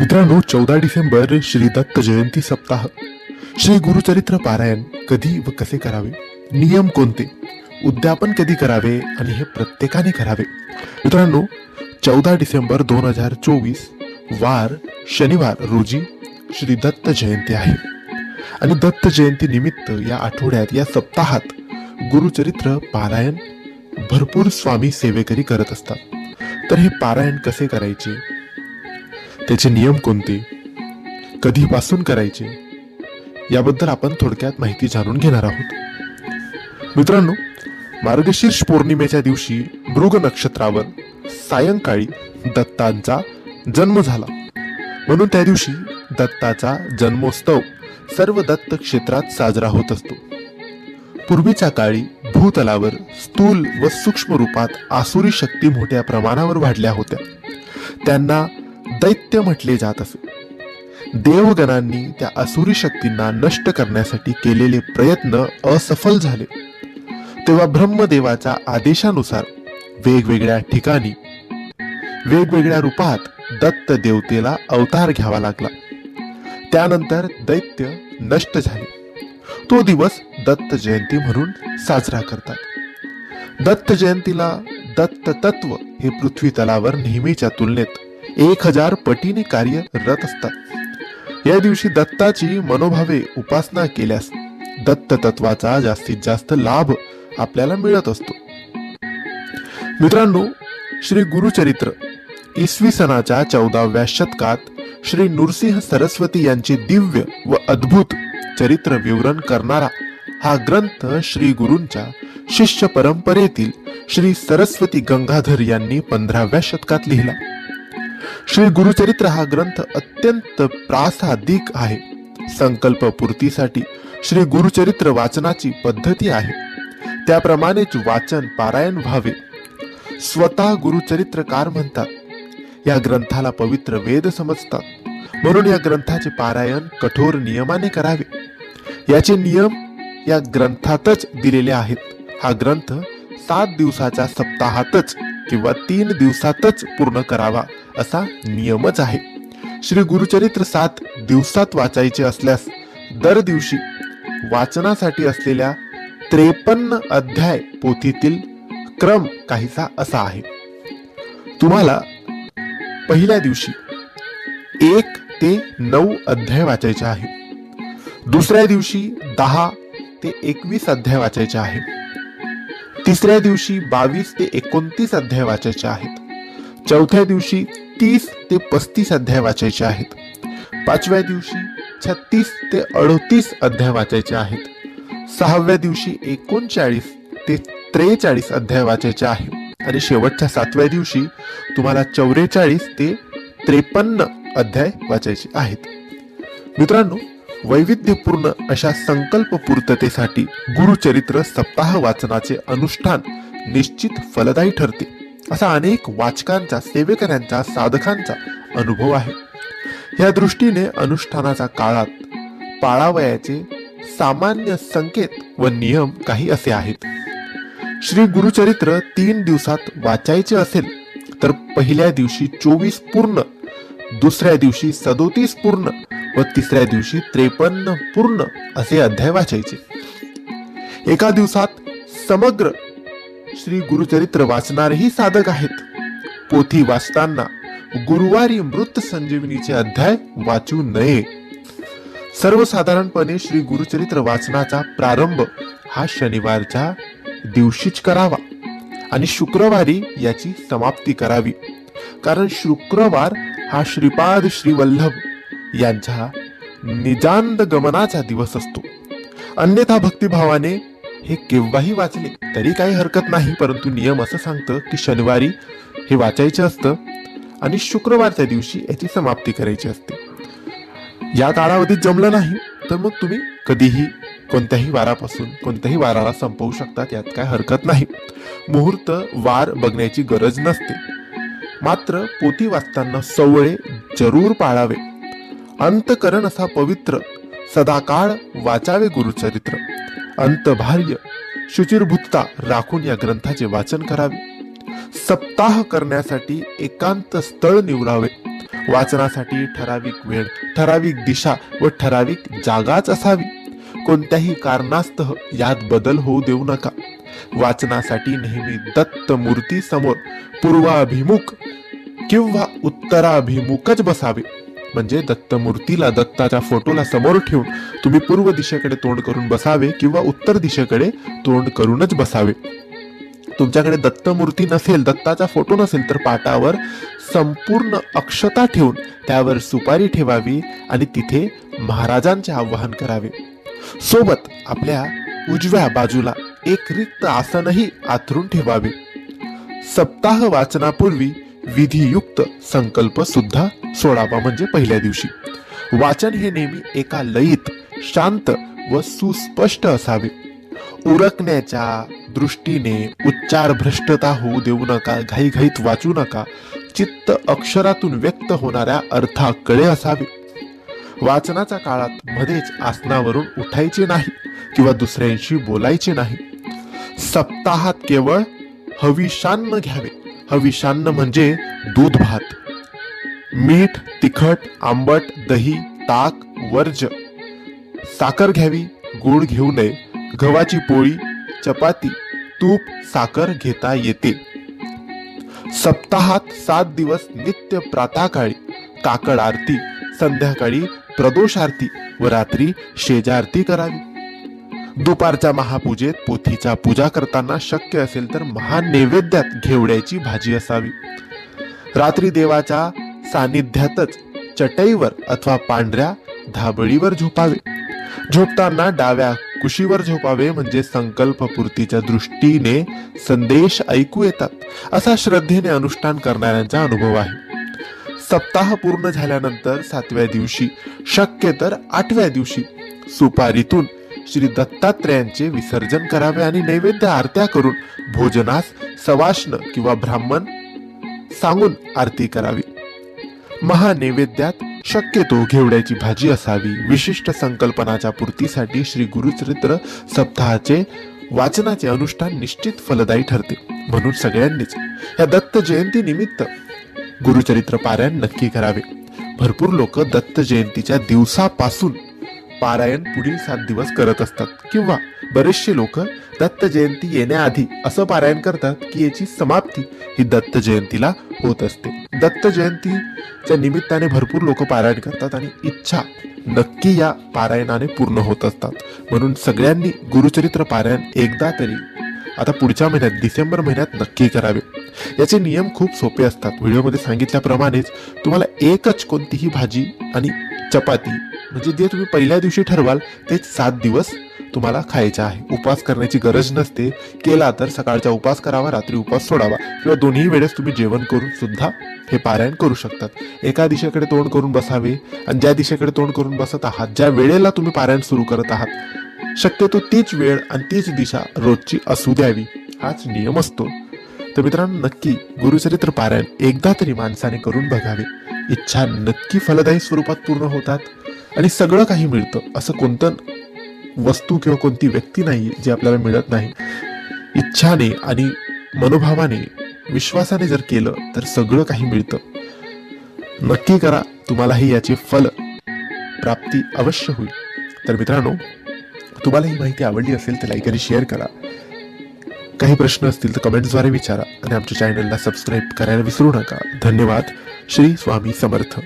मित्रांनो चौदा डिसेंबर श्री दत्त जयंती सप्ताह. श्री गुरुचरित्र पारायण कधी व कसे करावे? नियम कोणते? उद्यापन कधी करावे आणि हे प्रत्येकाने करावे? मित्रांनो चौदा डिसेंबर दोन हजार चोवीस वार शनिवार रोजी श्री दत्त जयंती आहे. आणि दत्त जयंती निमित्त या आठवड्यात या सप्ताहात गुरुचरित्र पारायण भरपूर स्वामी सेवेकरी करत असतात. तर हे पारायण कसे करायचे? त्याचे नियम कोणते? कधीपासून करायचे? याबद्दल आपण थोडक्यात माहिती जाणून घेणार आहोत. मित्रांनो मार्गशीर्ष पौर्णिमेच्या दिवशी मृग नक्षत्रावर सायंकाळी दत्तांचा जन्म झाला. म्हणून त्या दिवशी दत्ताचा जन्मोत्सव सर्व दत्त क्षेत्रात साजरा होत असतो. पूर्वीच्या काळी भूतलावर स्थूल व सूक्ष्म रूपात आसुरी शक्ती मोठ्या प्रमाणावर वाढल्या होत्या. त्यांना दैत्य म्हटले जात असे. देवगणांनी त्या असुरी शक्तींना नष्ट करण्यासाठी केलेले प्रयत्न असफल झाले. तेव्हा ब्रह्मदेवाच्या आदेशानुसार वेगवेगळ्या ठिकाणी वेगवेगळ्या रूपात दत्त देवतेला अवतार घ्यावा लागला. त्यानंतर दैत्य नष्ट झाले. तो दिवस दत्त जयंती म्हणून साजरा करतात. दत्त जयंतीला दत्त तत्व हे पृथ्वी तलावर नेहमीच्या तुलनेत एक हजार पटीने कार्यरत असतात. या दिवशी दत्ताची मनोभावे उपासना केल्यास दत्त तत्वाचा जास्तीत जास्त लाभ आपल्याला मिळत असतो. मित्रांनो श्री गुरुचरित्र इसवी सनाच्या चौदाव्या शतकात श्री नृसिंह सरस्वती यांचे दिव्य व अद्भुत चरित्र विवरण करणारा हा ग्रंथ श्री गुरूंच्या शिष्य परंपरेतील श्री सरस्वती गंगाधर यांनी पंधराव्या शतकात लिहिला. श्री गुरुचरित्र हा ग्रंथ अत्यंत प्रासादिक आहे. संकल्प पूर्तीसाठी श्री गुरुचरित्र वाचनाची पद्धती आहे. त्याप्रमाणेच वाचन पारायण व्हावे. स्वतः गुरुचरित्रकार म्हणतात या ग्रंथाला पवित्र वेद समजतात. म्हणून या ग्रंथाचे पारायण कठोर नियमाने करावे. याचे नियम या ग्रंथातच दिलेले आहेत. हा ग्रंथ सात दिवसाच्या सप्ताहातच किंवा तीन दिवसातच पूर्ण करावा असा नियमच आहे. श्री गुरुचरित्र सात दिवसात वाचायचे असल्यास दर दिवशी वाचनासाठी असलेल्या त्रेपन्न अध्याय पोथीतील क्रम काहीसा असा आहे. तुम्हाला पहिल्या दिवशी एक ते नऊ अध्याय वाचायचे आहे. दुसऱ्या दिवशी दहा ते एकवीस अध्याय वाचायचे आहे. तिसऱ्या दिवशी बावीस ते एकोणतीस अध्याय वाचायचे आहेत. चौथ्या दिवशी तीस ते पस्तीस अध्याय वाचायचे आहेत. पाचव्या दिवशी छत्तीस ते अडतीस अध्याय वाचायचे आहेत. सहाव्या दिवशी एकोणचाळीस ते त्रेचाळीस अध्याय वाचायचे आहे. आणि शेवटच्या सातव्या दिवशी तुम्हाला चौवेचाळीस ते त्रेपन्न अध्याय वाचायचे आहेत. मित्रांनो वैविध्यपूर्ण अशा संकल्प पूर्ततेसाठी गुरुचरित्र सप्ताह वाचनाचे अनुष्ठान निश्चित फलदायी ठरते. असा अनेक वाचकांचा सेवेकऱ्यांचा साधकांचा अनुभव आहे. या दृष्टीने अनुष्ठानाच्या काळात पाळावयाचे सामान्य संकेत व नियम काही असे आहेत. श्री गुरुचरित्र तीन दिवसात वाचायचे असेल तर पहिल्या दिवशी चोवीस पूर्ण दुसऱ्या दिवशी सदोतीस पूर्ण व तिसऱ्या दिवशी त्रेपन्न पूर्ण असे अध्याय वाचायचे. एका दिवसात समग्र श्री गुरुचरित्र वाचणारेही साधक आहेत. पोथी वाचताना गुरुवारी मृत संजीवनीचे अध्याय वाचू नये. सर्वसाधारणपणे श्री गुरुचरित्र वाचनाचा प्रारंभ हा शनिवारच्या दिवशीच करावा आणि शुक्रवारी याची समाप्ती करावी. कारण शुक्रवार हा श्रीपाद श्रीवल्लभ यांच्या निजांत गमनाचा दिवस असतो. अन्यथा भक्तिभावाने हे केव्हाही वाचले तरी काही हरकत नाही परंतु नियम असं सांगतं की शनिवारी हे वाचायचे असतं आणि शुक्रवारच्या दिवशी याची समाप्ती करायची असते. या कालावधीत जमलं नाही तर मग तुम्ही कधीही कोणत्याही वारापासून कोणत्याही वाराला संपवू शकतात यात काय हरकत नाही. मुहूर्त वार बघण्याची गरज नसते. मात्र पोथी वाचताना सवळे जरूर पाळावे. अंतकरण असा पवित्र सदाकाळ वाचावे गुरुचरित्र. अंतभार्य शुचिरभूतता राखून या ग्रंथाचे वाचन करावे. सप्ताह करण्यासाठी एकांत स्थळ निवडावे. वाचनासाठी ठराविक वेळ ठराविक दिशा व ठराविक जागाच असावी. कोणत्याही कारणास्तः यात बदल होऊ देऊ नका. वाचनासाठी नेहमी दत्त मूर्ती समोर. पूर्वाभिमुख किंवा उत्तराभिमुखच बसावे. म्हणजे दत्त मूर्तीला दत्ताच्या फोटोला समोर ठेवून तुम्ही पूर्व दिशेकडे तोंड करून बसावे किंवा उत्तर दिशेकडे तोंड करूनच बसावे. तुमच्याकडे दत्त मूर्ती नसेल दत्ताचा फोटो नसेल तर पाटावर संपूर्ण अक्षता ठेवून त्यावर सुपारी ठेवावी आणि तिथे महाराजांचे आवाहन करावे. सोबत आपल्या उजव्या बाजूला एक रिक्त आसनही आथरून ठेवावे. सप्ताह वाचनापूर्वी विधियुक्त संकल्प सुद्धा सोडावा म्हणजे पहिल्या दिवशी. वाचन हे नेहमी एका लयीत शांत व सुस्पष्ट असावे. उरकण्याच्या दृष्टीने उच्चार भ्रष्टता होऊ देऊ नका घाईघाईत वाचू नका चित्त अक्षरातून व्यक्त होणाऱ्या अर्थाकडे असावे. वाचनाच्या काळात मध्येच आसनावरून उठायचे नाही किंवा दुसऱ्यांशी बोलायचे नाही. सप्ताहात केवळ हविषान्न घ्यावे. हविषान्न म्हणजे दूध भात. मीठ तिखट आंबट दही ताक वर्ज. साखर घ्यावी गुळ घेऊ नये. गव्हाची पोळी चपाती तूप साखर घेता येते. सप्ताहात सात दिवस नित्य प्रातःकाळी काकड आरती संध्याकाळी प्रदोष आरती व रात्री शेजारती करावी. दुपारच्या महापूजेत पोथीच्या पूजा करताना शक्य असेल तर महानैवेद्यात घेवड्याची भाजी असावी. रात्री देवाच्या सानिध्यातच चटईवर अथवा पांढऱ्या धाबळीवर झोपावे. झोपताना डाव्या कुशीवर झोपावे म्हणजे संकल्पपूर्तीच्या दृष्टीने संदेश ऐकू येतात असा श्रद्धेने अनुष्ठान करणाऱ्यांचा अनुभव आहे. सप्ताह पूर्ण झाल्यानंतर सातव्या दिवशी शक्य तर आठव्या दिवशी सुपारीतून श्री दत्तात्रयांचे विसर्जन करावे आणि नैवेद्य आरत्या करून भोजनास सवाष्ण किंवा ब्राह्मण सांगून आरती करावी. महानैवेद्यात शक्यतो घेवड्याची भाजी असावी. विशिष्ट संकल्पनाच्या पूर्तीसाठी श्री गुरुचरित्र सप्ताहाचे वाचनाचे अनुष्ठान निश्चित फलदायी ठरते. म्हणून सगळ्यांनीच या दत्त जयंती निमित्त गुरुचरित्र पारायण नक्की करावे. भरपूर लोक दत्त जयंतीच्या दिवसापासून पारायण पुढील सात दिवस करत असतात. किंवा बरेचसे लोक दत्त जयंती येण्याआधी असं पारायण करतात की याची समाप्ती ही दत्त जयंतीला होत असते. दत्त जयंतीच्या निमित्ताने भरपूर लोक पारायण करतात आणि इच्छा नक्की या पारायणाने पूर्ण होत असतात. म्हणून सगळ्यांनी गुरुचरित्र पारायण एकदा तरी आता पुढच्या महिन्यात डिसेंबर महिन्यात नक्की करावे. याचे नियम खूप सोपे असतात. व्हिडिओमध्ये सांगितल्याप्रमाणेच तुम्हाला एकच कोणतीही भाजी आणि चपाती. म्हणजे जे तुम्ही पहिल्या दिवशी ठरवाल तेच सात दिवस तुम्हाला खायचे आहे. उपवास करण्याची गरज नसते. केला तर सकाळचा उपवास करावा रात्री उपवास सोडावा. किंवा दोन्ही वेळेस तुम्ही जेवण करून सुद्धा हे पारायण करू शकतात. एका दिशेकडे तोंड करून बसावे आणि ज्या दिशेकडे तोंड करून बसत आहात ज्या वेळेला तुम्ही पारायण सुरू करत आहात शक्यतो तीच वेळ आणि तीच दिशा रोजची असू द्यावी. हाच नियम असतो. तर मित्रांनो नक्की गुरुचरित्र पारायण एकदा तरी माणसाने करून बघावे. इच्छा नक्की फलदायी स्वरूपात पूर्ण होतात आणि सगळं काही मिळतं. असं कोणतं वस्तू किंवा कोणती व्यक्ती नाही जी आपल्याला मिळत नाही. इच्छाने आणि मनोभावाने विश्वासाने जर केलं तर सगळं काही मिळतं. नक्की करा तुम्हालाही याचे फल प्राप्ती अवश्य होईल. तर मित्रांनो तुम्हाला ही माहिती आवडली असेल तर लाईक आणि शेअर करा. काही प्रश्न असतील तर कमेंट्सद्वारे विचारा आणि आमच्या चॅनलला सबस्क्राईब करायला विसरू नका. धन्यवाद. श्री स्वामी समर्थ.